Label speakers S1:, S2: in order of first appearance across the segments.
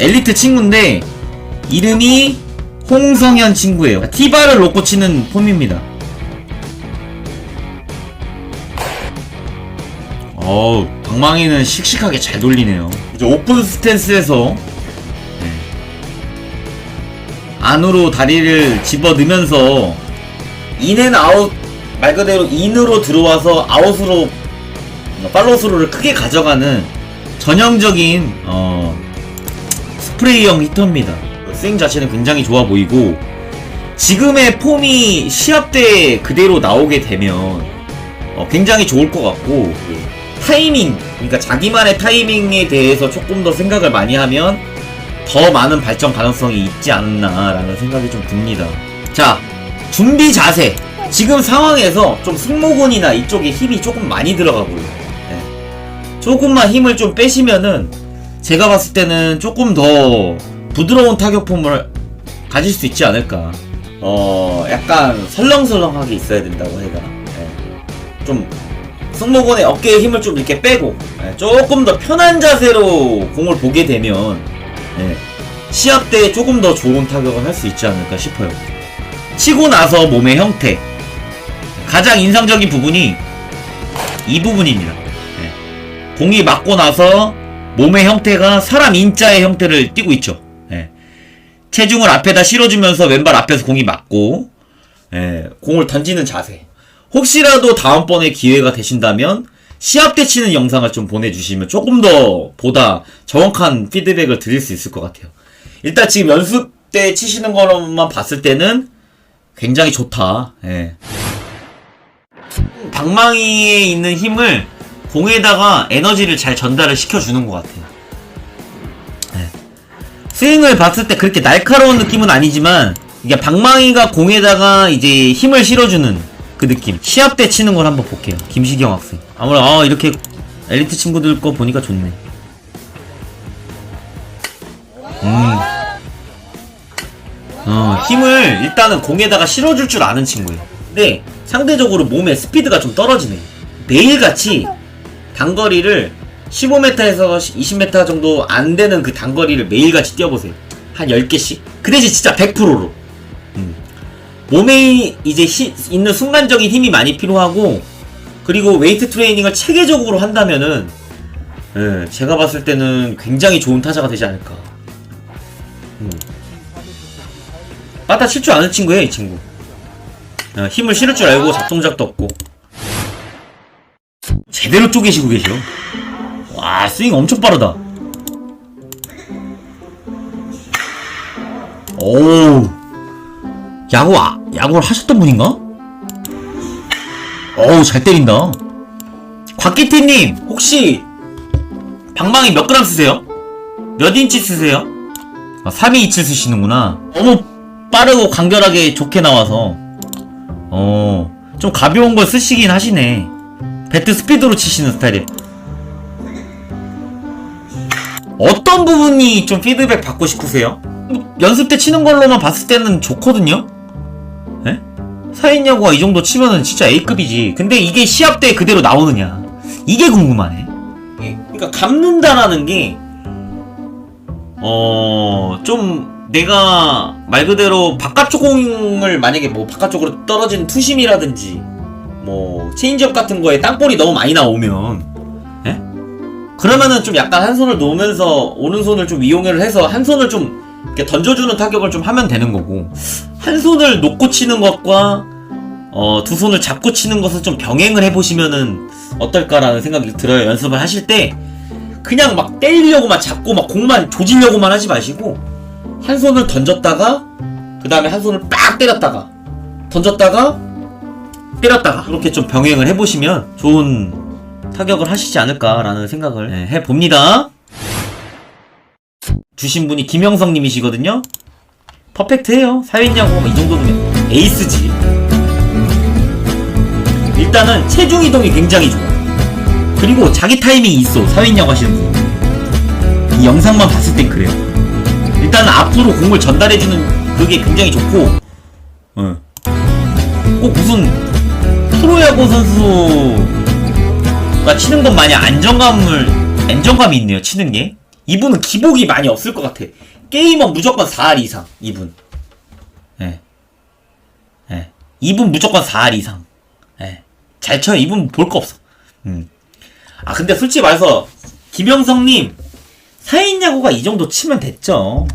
S1: 엘리트 친구인데 이름이 홍성현 친구예요. 티바를 놓고 치는 폼입니다. 어우, 방망이는 씩씩하게 잘 돌리네요. 이제 오픈 스탠스에서 네. 안으로 다리를 집어 넣으면서 인앤 아웃 말 그대로 인으로 들어와서 아웃으로 팔로스로를 크게 가져가는 전형적인 어, 스프레이형 히터입니다. 스윙 자체는 굉장히 좋아 보이고 지금의 폼이 시합 때 그대로 나오게 되면 어, 굉장히 좋을 것 같고 타이밍 그러니까 자기만의 타이밍에 대해서 조금 더 생각을 많이 하면 더 많은 발전 가능성이 있지 않나라는 생각이 좀 듭니다. 자 준비 자세 지금 상황에서 좀 승모근이나 이쪽에 힘이 조금 많이 들어가고요. 네. 조금만 힘을 좀 빼시면은 제가 봤을 때는 조금 더 부드러운 타격폼을 가질 수 있지 않을까. 어, 약간 설렁설렁하게 있어야 된다고 해야 되나. 네. 좀 승모근의 어깨에 힘을 좀 이렇게 빼고 네, 조금 더 편한 자세로 공을 보게 되면 네, 시합 때 조금 더 좋은 타격을 할 수 있지 않을까 싶어요. 치고 나서 몸의 형태 가장 인상적인 부분이 이 부분입니다. 네. 공이 맞고 나서 몸의 형태가 사람 인자의 형태를 띠고 있죠. 네. 체중을 앞에다 실어주면서 왼발 앞에서 공이 맞고 예, 공을 던지는 자세. 혹시라도 다음번에 기회가 되신다면 시합 때 치는 영상을 좀 보내주시면 조금 더 보다 정확한 피드백을 드릴 수 있을 것 같아요. 일단 지금 연습 때 치시는 것만 봤을 때는 굉장히 좋다. 예. 방망이에 있는 힘을 공에다가 에너지를 잘 전달을 시켜주는 것 같아요. 예. 스윙을 봤을 때 그렇게 날카로운 느낌은 아니지만 이게 방망이가 공에다가 이제 힘을 실어주는 그 느낌. 시합 때 치는 걸 한번 볼게요. 김시경 학생. 아무래도 아 이렇게 엘리트 친구들 거 보니까 좋네. 음. 어, 힘을 일단은 공에다가 실어줄 줄 아는 친구예요. 근데 상대적으로 몸의 스피드가 좀 떨어지네. 매일같이 단거리를 15m에서 20m 정도 안 되는 그 단거리를 매일같이 뛰어보세요. 한 10개씩. 그 대신 진짜 100%로. 음. 몸에 이제 히- 있는 순간적인 힘이 많이 필요하고 그리고 웨이트 트레이닝을 체계적으로 한다면은 예, 제가 봤을 때는 굉장히 좋은 타자가 되지 않을까. 음. 빠따 칠줄 아는 친구예요, 이 친구. 어, 힘을 실을 줄 알고 잡동작도 없고. 제대로 쪼개시고 계셔. 와, 스윙 엄청 빠르다. 오. 야구, 아, 야구를 하셨던 분인가? 어우, 잘 때린다. 곽기태님, 혹시, 방망이 몇 그램 쓰세요? 몇 인치 쓰세요? 아, 3.27 쓰시는구나. 너무 빠르고 간결하게 좋게 나와서. 어, 좀 가벼운 걸 쓰시긴 하시네. 배트 스피드로 치시는 스타일이에요. 어떤 부분이 좀 피드백 받고 싶으세요? 뭐, 연습 때 치는 걸로만 봤을 때는 좋거든요? 예? 사인 야구가 이 정도 치면은 진짜 A급이지. 근데 이게 시합 때 그대로 나오느냐. 이게 궁금하네. 그러니까 감는다라는 게, 어, 좀 내가 말 그대로 바깥쪽 공을 만약에 뭐 바깥쪽으로 떨어진 투심이라든지, 뭐, 체인지업 같은 거에 땅볼이 너무 많이 나오면, 예? 그러면은 좀 약간 한 손을 놓으면서 오른손을 좀 이용을 해서 한 손을 좀 이렇게 던져주는 타격을 좀 하면 되는 거고, 한 손을 놓고 치는 것과 어, 두 손을 잡고 치는 것을 좀 병행을 해보시면은 어떨까라는 생각이 들어요. 연습을 하실 때 그냥 막 때리려고만 잡고 막 공만 조지려고만 하지 마시고 한 손을 던졌다가 그 다음에 한 손을 빡 때렸다가 던졌다가 때렸다가 그렇게 좀 병행을 해보시면 좋은 타격을 하시지 않을까라는 생각을 네, 해봅니다. 주신 분이 김영성님이시거든요. 퍼펙트해요. 사회냐고 이 정도면 에이스지. 일단은 체중 이동이 굉장히 좋아. 그리고 자기 타이밍이 있어. 사회냐고 하시는 분. 이 영상만 봤을 땐 그래요. 일단은 앞으로 공을 전달해주는 그게 굉장히 좋고, 어. 꼭 무슨 프로야구 선수가 치는 것 마냥 안정감을, 안정감이 있네요. 치는 게. 이분은 기복이 많이 없을 것 같아. 게임은 무조건 4할 이상, 이분. 예. 예. 이분 무조건 4할 이상. 예. 잘 쳐요. 이분 볼 거 없어. 음. 아, 근데 솔직히 말해서, 김영성님, 사인 야구가 이 정도 치면 됐죠.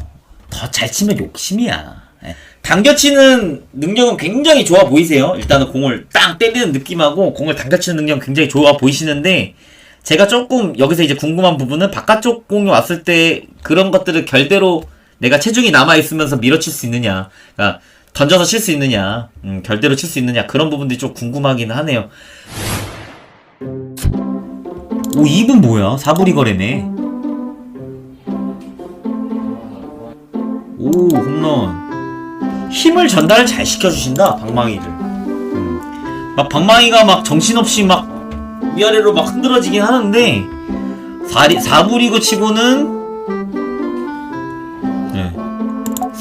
S1: 더 잘 치면 욕심이야. 예. 당겨치는 능력은 굉장히 좋아 보이세요. 일단은 공을 땅 때리는 느낌하고 공을 당겨치는 능력 은 굉장히 좋아 보이시는데 제가 조금 여기서 이제 궁금한 부분은 바깥쪽 공이 왔을 때 그런 것들을 결대로 내가 체중이 남아 있으면서 밀어칠 수 있느냐, 그러니까 던져서 칠 수 있느냐, 음, 결대로 칠 수 있느냐 그런 부분들이 좀 궁금하긴 하네요. 오 2분 뭐야? 사부리 거래네. 오 홈런. 힘을 전달을 잘 시켜주신다 방망이를. 음. 막 방망이가 막 정신없이 막 위아래로 막 흔들어지긴 하는데 4리, 4부 리그 치고는 네.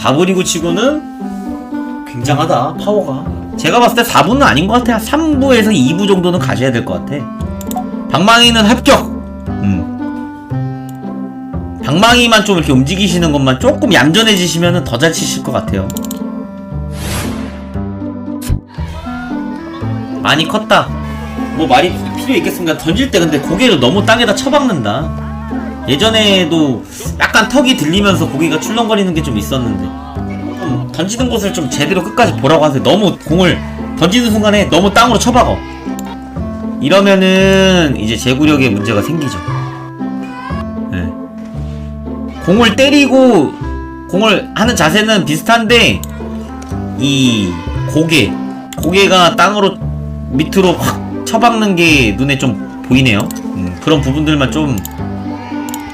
S1: 4부 리그 치고는 굉장하다 파워가 제가 봤을 때 4부는 아닌 것 같아 3부에서 2부 정도는 가셔야 될 것 같아 방망이는 합격 음. 방망이만 좀 이렇게 움직이시는 것만 조금 얌전해지시면 더 잘 치실 것 같아요 많이 컸다 뭐 말이 필요 있겠습니까? 던질 때 근데 고개를 너무 땅에다 쳐박는다. 예전에도 약간 턱이 들리면서 고개가 출렁거리는 게 좀 있었는데 좀 던지는 곳을 좀 제대로 끝까지 보라고 하세요. 너무 공을 던지는 순간에 너무 땅으로 쳐박어. 이러면은 이제 제구력에 문제가 생기죠. 네. 공을 때리고 공을 하는 자세는 비슷한데 이 고개 고개가 땅으로 밑으로 확 쳐박는 게 눈에 좀 보이네요. 음, 그런 부분들만 좀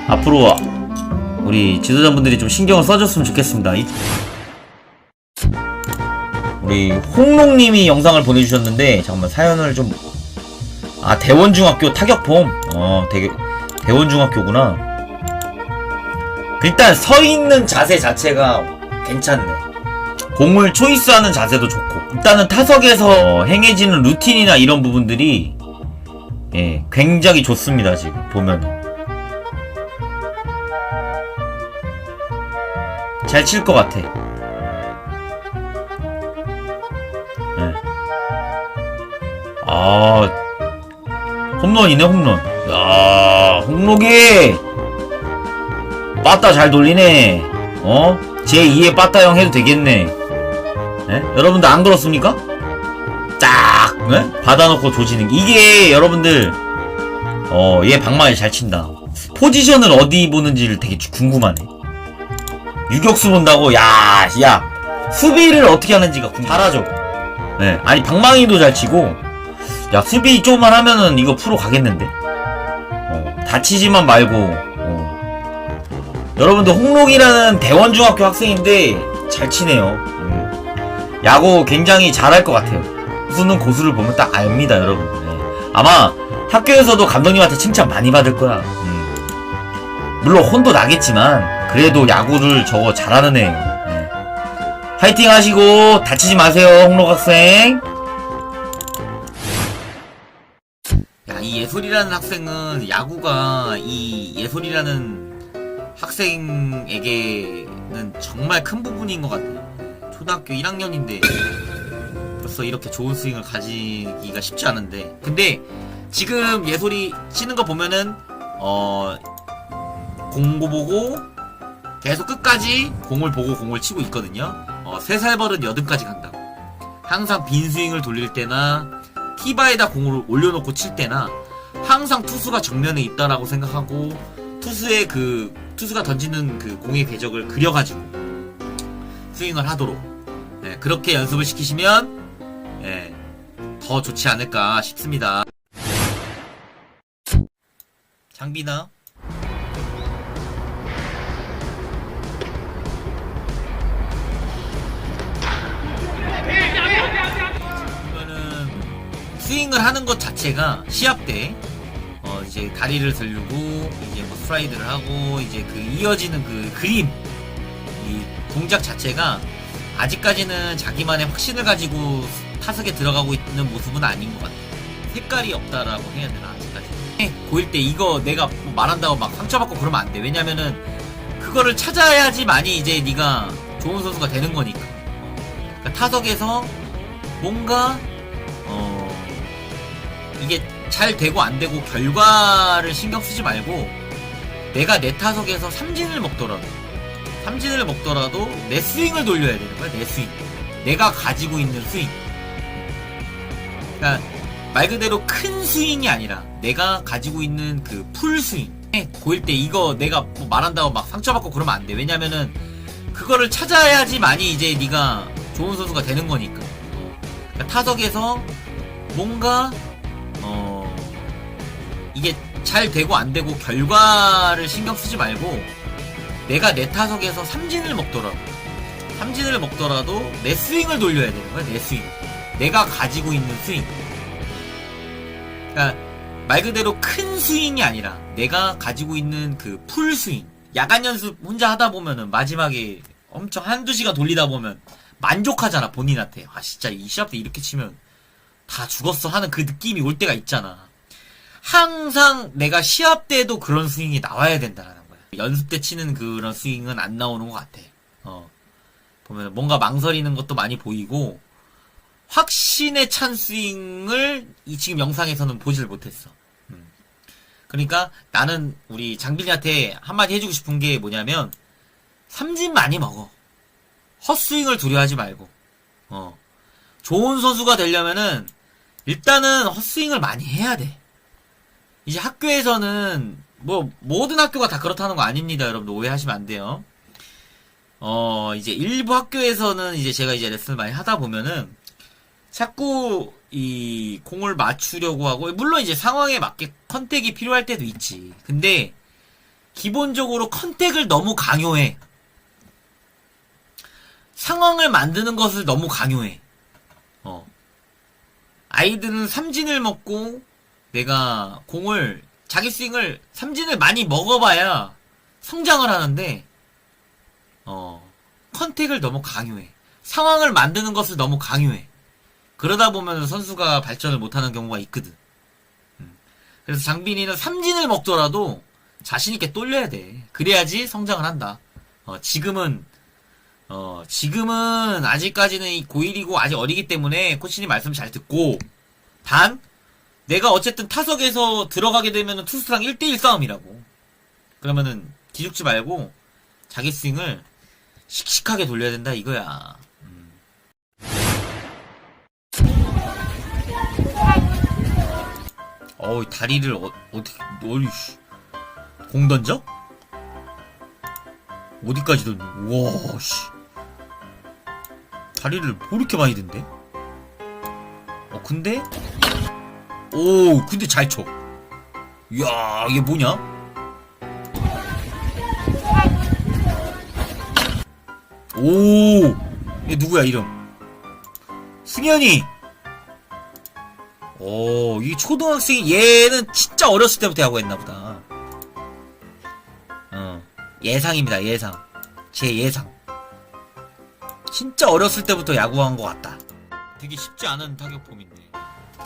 S1: 앞으로 우리 지도자분들이 좀 신경을 써줬으면 좋겠습니다. 이- 우리 홍롱님이 영상을 보내주셨는데 잠깐만 사연을 좀 아 대원중학교 타격폼 어 되게 대원중학교구나. 일단 서 있는 자세 자체가 괜찮네. 공을 초이스하는 자세도 좋고 일단은 타석에서 행해지는 루틴이나 이런 부분들이 예, 굉장히 좋습니다 지금 보면 잘 칠 것 같아. 예. 아 홈런이네 홈런. 야 홍록이! 빠따 잘 돌리네. 어? 제2의 빠따형 해도 되겠네 예? 여러분들 안 그렇습니까? 딱 예? 받아놓고 조지는 게. 이게 여러분들 어 얘 방망이 잘 친다 포지션을 어디 보는지를 되게 궁금하네 유격수 본다고 야야 수비를 어떻게 하는지가 궁금 잘하죠 네 아니 방망이도 잘 치고 야 수비 조금만 하면은 이거 프로 가겠는데 어, 다치지만 말고 어. 여러분들 홍록이라는 대원중학교 학생인데 잘 치네요 음. 야구 굉장히 잘할 것 같아요. 고수는 고수를 보면 딱 압니다, 여러분. 네. 아마 학교에서도 감독님한테 칭찬 많이 받을 거야. 음. 물론 혼도 나겠지만 그래도 야구를 저거 잘하는 애. 네. 화이팅 하시고 다치지 마세요, 홍록 학생. 야, 이 예솔이라는 학생은 야구가 이 예솔이라는 학생에게는 정말 큰 부분인 것 같아요. 초등학교 1학년인데 벌써 이렇게 좋은 스윙을 가지기가 쉽지 않은데. 근데 지금 예솔이 치는 거 보면은 어 공고 보고 계속 끝까지 공을 보고 공을 치고 있거든요. 어 3살 버릇 여든까지 간다고. 항상 빈 스윙을 돌릴 때나 티바에다 공을 올려놓고 칠 때나 항상 투수가 정면에 있다라고 생각하고 투수의 그 투수가 던지는 그 공의 궤적을 그려가지고 스윙을 하도록 네, 그렇게 연습을 시키시면 예, 더 좋지 않을까 싶습니다. 장비나 스윙을 하는 것 자체가 시합 때 어, 이제 다리를 들고 이제 뭐 스라이드를 하고 이제 그 이어지는 그 그림 이 동작 자체가 아직까지는 자기만의 확신을 가지고 타석에 들어가고 있는 모습은 아닌 것 같아요. 색깔이 없다라고 해야 되나 아직까지. 고1 때 이거 내가 뭐 말한다고 막 상처받고 그러면 안 돼. 왜냐면은 그거를 찾아야지 많이 이제 네가 좋은 선수가 되는 거니까. 그러니까 타석에서 뭔가 어 이게 잘 되고 안 되고 결과를 신경 쓰지 말고 내가 내 타석에서 삼진을 먹더라도 삼진을 먹더라도 내 스윙을 돌려야 되는 거야 내 스윙. 내가 가지고 있는 스윙. 그러니까 말 그대로 큰 스윙이 아니라 내가 가지고 있는 그 풀 스윙. 고1 때 이거 내가 뭐 말한다고 막 상처받고 그러면 안 돼. 왜냐면은 그거를 찾아야지 많이 이제 네가 좋은 선수가 되는 거니까. 그러니까 타석에서 뭔가 어 이게 잘 되고 안 되고 결과를 신경 쓰지 말고 내가 내 타석에서 삼진을 먹더라도 삼진을 먹더라도 내 스윙을 돌려야 되는 거야 내 스윙. 내가 가지고 있는 스윙. 그러니까 말 그대로 큰 스윙이 아니라 내가 가지고 있는 그 풀 스윙. 야간 연습 혼자 하다 보면은 마지막에 엄청 한두 시간 돌리다 보면 만족하잖아 본인한테. 아 진짜 이 시합 때 이렇게 치면 다 죽었어 하는 그 느낌이 올 때가 있잖아. 항상 내가 시합 때도 그런 스윙이 나와야 된다는 연습 때 치는 그런 스윙은 안 나오는 것 같아 어 보면 뭔가 망설이는 것도 많이 보이고 확신에 찬 스윙을 이 지금 영상에서는 보질 못했어. 음. 그러니까 나는 우리 장빈이한테 한마디 해주고 싶은 게 뭐냐면 삼진 많이 먹어. 헛스윙을 두려워하지 말고. 어. 좋은 선수가 되려면은 일단은 헛스윙을 많이 해야 돼. 이제 학교에서는 뭐 모든 학교가 다 그렇다는 거 아닙니다. 여러분들 오해하시면 안 돼요. 어, 이제 일부 학교에서는 이제 제가 이제 레슨을 많이 하다 보면은 자꾸 이 공을 맞추려고 하고 물론 이제 상황에 맞게 컨택이 필요할 때도 있지. 근데 기본적으로 컨택을 너무 강요해. 상황을 만드는 것을 너무 강요해. 어. 아이들은 삼진을 먹고 내가 공을 자기 스윙을 삼진을 많이 먹어봐야 성장을 하는데 어 컨택을 너무 강요해. 상황을 만드는 것을 너무 강요해. 그러다 보면 선수가 발전을 못하는 경우가 있거든. 음. 그래서 장빈이는 삼진을 먹더라도 자신있게 돌려야 돼. 그래야지 성장을 한다. 어, 지금은, 어, 지금은 아직까지는 이 고1이고 아직 어리기 때문에 코치님 말씀 잘 듣고, 단, 내가 어쨌든 타석에서 들어가게 되면은 투수랑 1대1 싸움이라고. 그러면은 기죽지 말고 자기 스윙을 씩씩하게 돌려야 된다 이거야. 음. 어우 다리를 어, 어떻게 어이 씨. 공 던져? 어디까지 던져? 우와 씨 다리를 뭐 이렇게 많이 든대? 어 근데 오 근데 잘 쳐 이야 이게 뭐냐? 오얘 누구야 이름 승현이 오, 이 초등학생이 얘는 진짜 어렸을 때부터 야구 했나 보다. 어, 예상입니다, 예상. 제 예상. 진짜 어렸을 때부터 야구한 것 같다. 되게 쉽지 않은 타격폼인데.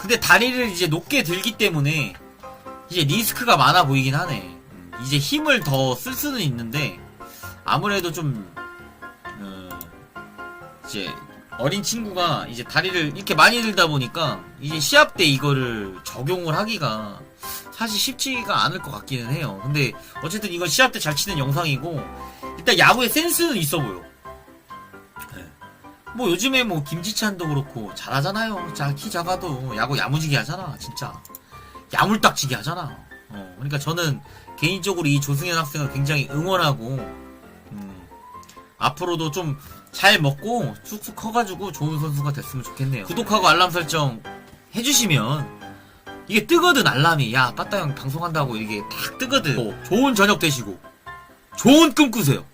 S1: 근데 다리를 이제 높게 들기 때문에 이제 리스크가 많아 보이긴 하네. 음, 이제 힘을 더 쓸 수는 있는데 아무래도 좀 어, 이제 어린 친구가 이제 다리를 이렇게 많이 들다 보니까 이제 시합 때 이거를 적용을 하기가 사실 쉽지가 않을 것 같기는 해요. 근데 어쨌든 이건 시합 때 잘 치는 영상이고 일단 야구의 센스는 있어 보여. 네. 뭐 요즘에 뭐 김지찬도 그렇고 잘하잖아요. 자, 키 작아도 야구 야무지게 하잖아, 진짜. 야물딱지게 하잖아. 어, 그러니까 저는 개인적으로 이 조승현 학생을 굉장히 응원하고 음, 앞으로도 좀 잘 먹고 쑥쑥 커가지고 좋은 선수가 됐으면 좋겠네요. 구독하고 알람 설정 해주시면 이게 뜨거든 알람이 야 빠따 형 방송한다고 이게 딱 뜨거든. 어, 좋은 저녁 되시고 좋은 꿈 꾸세요.